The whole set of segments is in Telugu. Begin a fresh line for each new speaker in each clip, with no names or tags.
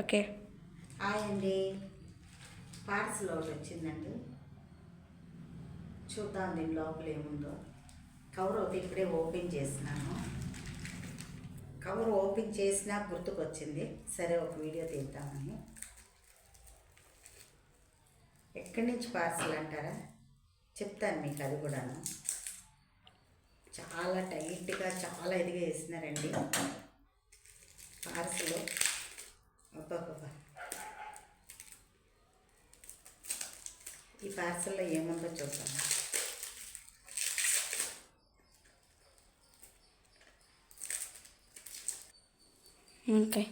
ఓకే.
హాయ్ అండి. పార్సల్ ఒకటి వచ్చిందండి. చూద్దాం దీని లోపల ఏముందో. కవర్ ఒకటి ఇప్పుడే ఓపెన్ చేసినాను కవర్ ఓపెన్ చేసినా గుర్తుకొచ్చింది. సరే ఒక వీడియో తీద్దామని. ఎక్కడి నుంచి పార్సల్ అంటారా? చెప్తాను మీకు అది కూడాను. చాలా టైట్గా చాలా ఇదిగా వేసినారండి పార్సల్ అబ్బాబ్బా ఈ పార్సల్లో ఏముందో చూద్దాం.
ఓకే.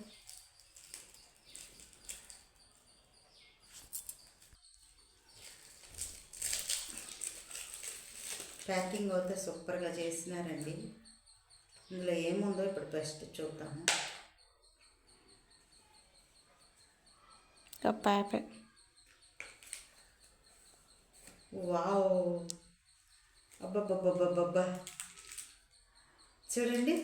ప్యాకింగ్ అయితే సూపర్గా చేసినారండి. ఇందులో ఏముందో ఇప్పుడు ఫస్ట్ చూద్దాము.
ఒక పేప
వావ్. అబ్బబ్బబ్బబ్బబ్బా చూడండి.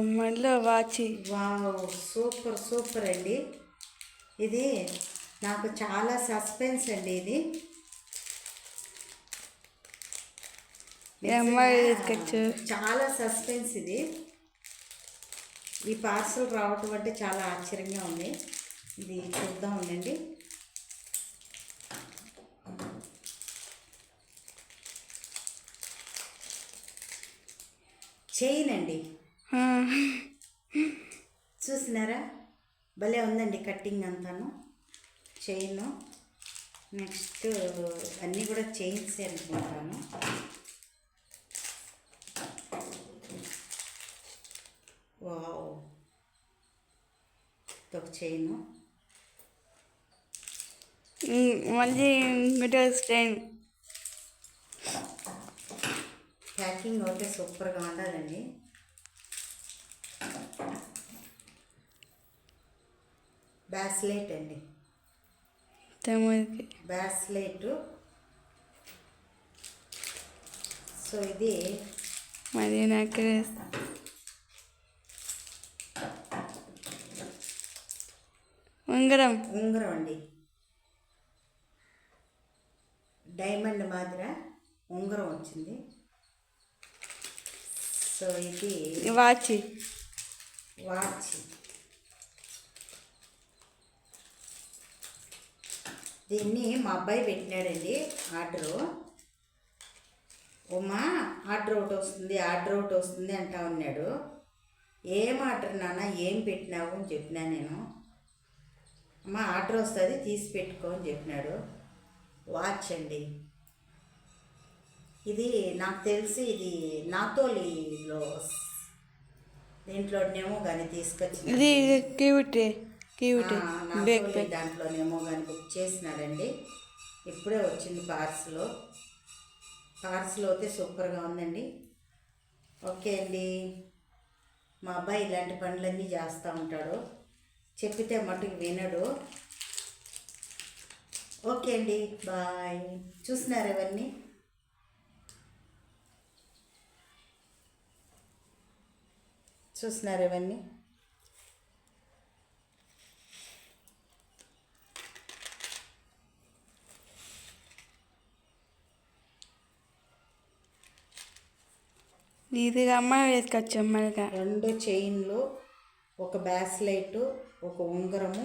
మళ్ళీ వాచి.
వావ్ సూపర్ సూపర్ అండి. ఇది నాకు చాలా సస్పెన్స్ అండి ఇది. చాలా సస్పెన్స్ ఇది. ఈ పార్సల్ రావటం అంటే చాలా ఆశ్చర్యంగా ఉంది. ఇది చూద్దాం ఉండండి. చైన్ అండి. చూసినారా? భలే ఉందండి కట్టింగ్ అంతాను. చైన్ నెక్స్ట్ అన్నీ కూడా చైన్స్ అనుకుంటాను. వావ్. ఒక చైను.
మళ్ళీ స్టైన్.
ప్యాకింగ్ ఒకటి సూపర్గా ఉండాలండి. బ్యాస్లెట్ అండి. బ్యాస్లెట్ సో ఇది
మరి నెక్లెస్ ఉంగరం.
ఉంగరం అండి. డైమండ్ మాదిర ఉంగరం వచ్చింది. సో ఇది
వాచ్.
వాచ్ దీన్ని మా అబ్బాయి పెట్టినాడండి ఆర్డరు. ఉమా ఆర్డర్ ఒకటి వస్తుంది ఆర్డర్ ఒకటి వస్తుంది అంటా ఉన్నాడు. ఏం ఆర్డర్ నాన్న ఏం పెట్టినావు అని చెప్పినా నేను. అమ్మ ఆర్డర్ వస్తుంది తీసి పెట్టుకో అని చెప్పినాడు. వాచ్ అండి. ఇది నాకు తెలిసి ఇది నాతోలిలో దీంట్లోనేమో కానీ తీసుకొచ్చింది
ఇది క్యూట్ క్యూట్ బేక్
దాంట్లోనేమో కానీ బుక్ చేసినాడండి ఇప్పుడే వచ్చింది పార్సల్. పార్సల్ అయితే సూపర్గా ఉందండి. ఓకే అండి. మా అబ్బాయి ఇలాంటి పనులన్నీ చేస్తూ ఉంటాడు. చెప్పితే మట్టుకు వినడు. ఓకే అండి. బాయ్. చూసినారు ఇవన్నీ చూసినారు ఇవన్నీ.
ఇది అమ్మాయి వేసుకోవచ్చు అమ్మాయిగా
రెండు చైన్లు ఒక బ్యాస్లైట్ ఒక ఉంగరము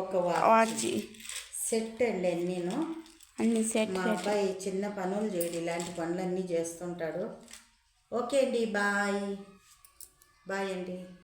ఒక
వాచ్.
సెట్ అండి అన్నీను.
అన్ని సెట్
మా అబ్బాయి చిన్న పనులు చేయడు ఇలాంటి పనులన్నీ చేస్తుంటాడు. ఓకే అండి బాయ్. బాయ్ అండి